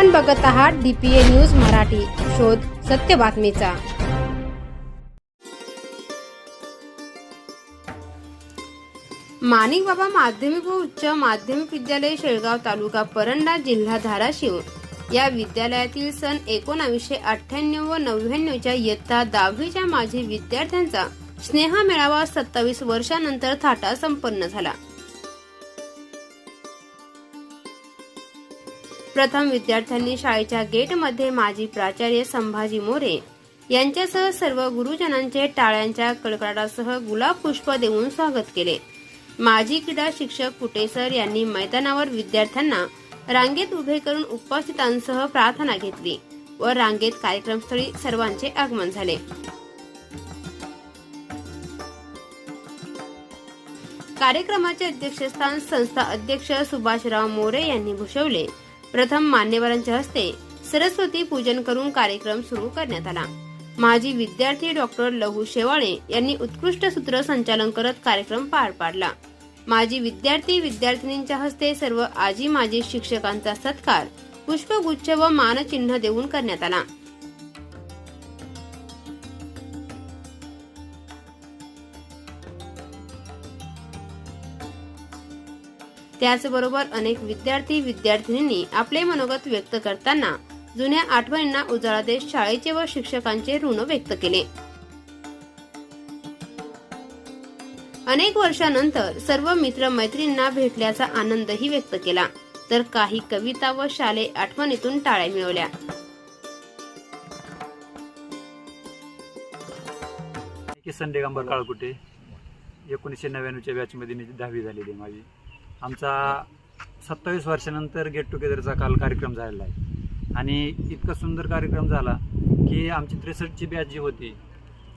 आपण बघत आहात डीपीए न्यूज मराठी. शोध सत्य बातमीचा. माणिक बाबा माध्यमिक व उच्च माध्यमिक विद्यालय शेळगाव तालुका परंडा जिल्हा धाराशिव. या विद्यालयातील सन एकोणावीसशे अठ्ठ्याण्णव व नव्याण्णवच्या इयत्ता दहावीच्या माजी विद्यार्थ्यांचा स्नेहा मेळावा सत्तावीस वर्षानंतर थाटा संपन्न झाला. प्रथम विद्यार्थ्यांनी शाळेच्या गेटमध्ये माजी प्राचार्य संभाजी मोरे यांच्यासह सर्व गुरुजनांचे टाळ्यांच्या कडकडाटासह गुलाब पुष्प देऊन स्वागत केले. माजी क्रीडा शिक्षक कुटेसर यांनी मैदानावर विद्यार्थ्यांना रांगेत उभे करून उपस्थितांसह प्रार्थना घेतली व रांगेत कार्यक्रमस्थळी सर्वांचे आगमन झाले. कार्यक्रमाचे अध्यक्षस्थान संस्था अध्यक्ष सुभाषराव मोरे यांनी भूषवले. प्रथम मान्यवरांच्या हस्ते सरस्वती पूजन करून कार्यक्रम सुरू करण्यात आला. माजी विद्यार्थी डॉक्टर लहू शेवाळे यांनी उत्कृष्ट सूत्र संचालन करत कार्यक्रम पार पाडला. माजी विद्यार्थी विद्यार्थिनींच्या हस्ते सर्व आजी माजी शिक्षकांचा सत्कार पुष्पगुच्छ व मानचिन्ह देऊन करण्यात आला. त्याचबरोबर अनेक विद्यार्थी विद्यार्थिनींनी आपले मनोगत व्यक्त करताना जुन्या आठवणींना उजाळा देत शाळेचे व शिक्षकांचे ऋण व्यक्त केले. अनेक वर्षानंतर सर्व मित्र मैत्रिणींना भेटल्याचा आनंदही व्यक्त केला. तर काही कविता व शालेय आठवणीतून टाळ्या मिळवल्या. किसन दिगंबर काळकुटे एकोणीसशे नव्याण्णवच्या बॅचमध्ये मी दहावी झालेली आहे माझी. आमचा सत्तावीस वर्षानंतर गेट टुगेदरचा काल कार्यक्रम झालेला आहे. आणि इतका सुंदर कार्यक्रम झाला की आमची त्रेसष्टची बॅच जी होती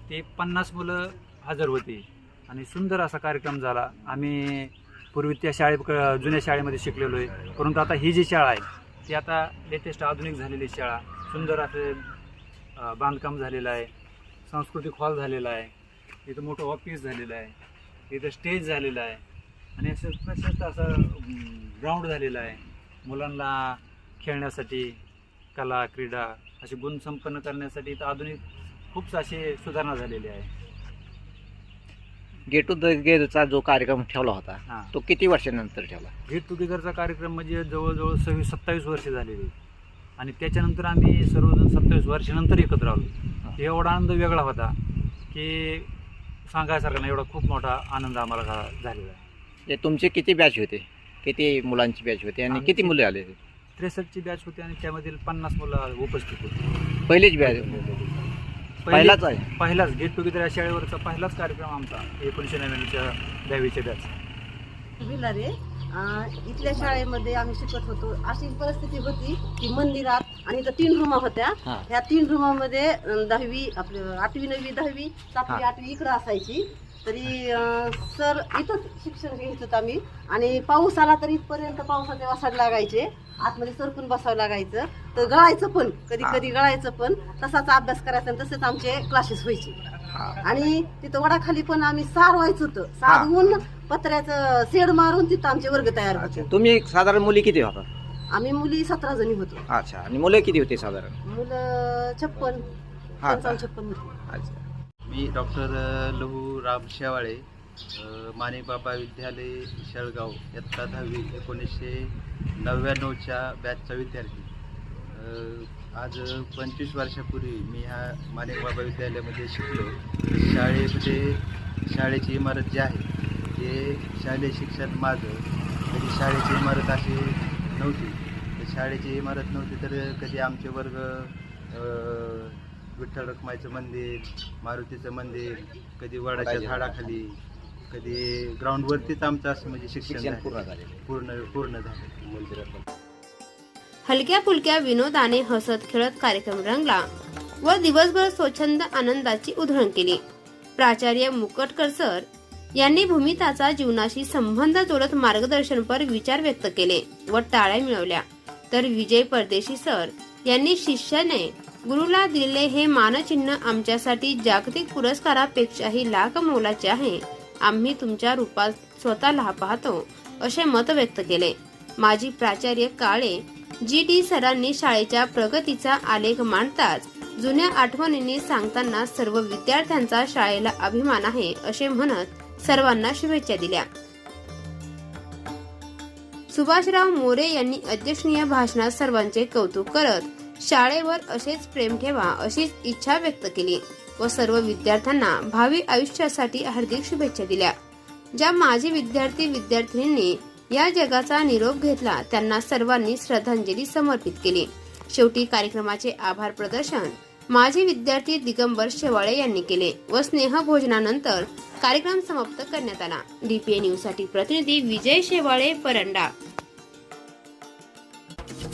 ती पन्नास मुलं हजर होती. आणि सुंदर असा कार्यक्रम झाला. आम्ही पूर्वी त्या शाळे जुन्या शाळेमध्ये शिकलेलो आहे. परंतु आता ही जी शाळा आहे ती आता लेटेस्ट आधुनिक झालेली शाळा. सुंदर असं बांधकाम झालेलं आहे. सांस्कृतिक हॉल झालेला आहे. इथं मोठं ऑफिस झालेलं आहे. इथं स्टेज झालेलं आहे. आणि असं प्रशस्त असं ग्राउंड झालेलं आहे. मुलांना खेळण्यासाठी कला क्रीडा असे गुण संपन्न करण्यासाठी इथं आधुनिक खूप असे सुधारणा झालेली आहे. गेट टू द गेटचा जो कार्यक्रम ठेवला होता हां. तो किती वर्षानंतर ठेवला? गेट टुगेदरचा कार्यक्रम म्हणजे जवळजवळ सव्वीस सत्तावीस वर्ष झालेली. आणि त्याच्यानंतर आम्ही सर्वजण सत्तावीस वर्षानंतर एकत्र आलो. एवढा आनंद वेगळा होता की सांगायसारखा नाही एवढा खूप मोठा आनंद आम्हाला झालेला आहे. ते तुमचे किती बॅच होते? किती मुलांची बॅच होती आणि किती मुले आले? त्रेसष्टची बॅच होती आणि त्यामधील पन्नास मुलं उपस्थित होती. पहिलीच बॅच पहिली- पहिलाच आहे? पहिलाच. गेट टुगेदर या शाळेवरचा पहिलाच कार्यक्रम आमचा एकोणीसशे नव्याण्णवच्या दहावीच्या बॅच भिलारे अं, इथल्या शाळेमध्ये आम्ही शिकत होतो. अशी परिस्थिती होती की मंदिरात आणि इथं तीन रूमा होत्या. हा. ह्या तीन रूमामध्ये अं, दहावी आपलं आठवी नववी दहावी सातवी हा. आठवी इकडं असायची. तरी अं, सर इथंच शिक्षण घेत होतो आम्ही. आणि पाऊस आला तर इथपर्यंत पावसाचे वासाड लागायचे. आतमध्ये सरकून बसावं लागायचं. तर गळायचं पण कधी कधी गळायचं पण. तसाच अभ्यास करायचा आणि तसेच आमचे क्लासेस व्हायचे. आणि तिथं वडाखाली पण आम्ही सार व्हायचं होतं. सारवून पत्र्याचं शेड मारून तिथं आमचे वर्ग तयार होते. अच्छा. तुम्ही साधारण मुली किती होता? आम्ही मुली सतरा जणी होतो. अच्छा. आणि मुलं किती होते साधारण? मुलं छप्पन. हा. पंचावन्न छप्पन होती. अच्छा. मी डॉक्टर लहू राम शेवाळे मानेबाबा माणिकबाबा विद्यालय शेळगाव इयत्ता दहावी एकोणीसशे नव्याण्णवच्या बॅचचा विद्यार्थी. आज पंचवीस वर्षापूर्वी मी ह्या मानेबाबा विद्यालयामध्ये शिकलो. शाळेमध्ये शाळेची इमारत जी आहे ते शालेय शिक्षण माझं. कधी शाळेची इमारत अशी नव्हती. तर शाळेची इमारत नव्हती तर कधी आमचे वर्ग विठ्ठल रखमाईचं मंदिर मारुतीचं मंदिर कधी वडाच्या झाडाखाली कधी ग्राउंडवरतीच आमचं असं म्हणजे शिक्षण. पूर्ण पूर्ण झालं. हलक्या फुलक्या विनोदाने हसत खेळत कार्यक्रम रंगला व दिवसभर स्वच्छंद आनंदाची उधळण केली. प्राचार्य मुकटकर सर यांनी भूमिताचा जीवनाशी संबंध जोडत मार्गदर्शनपर विचार व्यक्त केले व टाळ्या मिळवल्या. तर विजय परदेशी सर यांनी शिष्याने गुरुला दिलेले हे मानचिन्ह आमच्यासाठी जागतिक पुरस्कारापेक्षाही लाख मोलाचे आहे. आम्ही तुमच्या रूपात स्वतःला पाहतो असे मत व्यक्त केले. माजी प्राचार्य काळे जी टी सरांनी शाळेच्या प्रगतीचा आलेख मांडताच जुन्या आठवणींनी सांगताना सर्व विद्यार्थ्यांचा शाळेला अभिमान आहे असे म्हणत सर्वांना शुभेच्छा दिल्या. सुभाषराव मोरे यांनी अध्यक्षनीय भाषणात सर्वांचे कौतुक करत शाळेवर असेच प्रेम ठेवा अशीच इच्छा व्यक्त केली व सर्व विद्यार्थ्यांना भावी आयुष्यासाठी हार्दिक शुभेच्छा दिल्या. ज्या माजी विद्यार्थी विद्यार्थिनींनी या जगाचा निरोप घेतला त्यांना सर्वांनी श्रद्धांजली समर्पित केली. शेवटी कार्यक्रमाचे आभार प्रदर्शन माजी विद्यार्थी दिगंबर शेवाळे यांनी केले व स्नेहभोजनानंतर कार्यक्रम समाप्त करण्यात आला. डीपीए न्यूजसाठी प्रतिनिधी विजय शेवाळे परंडा.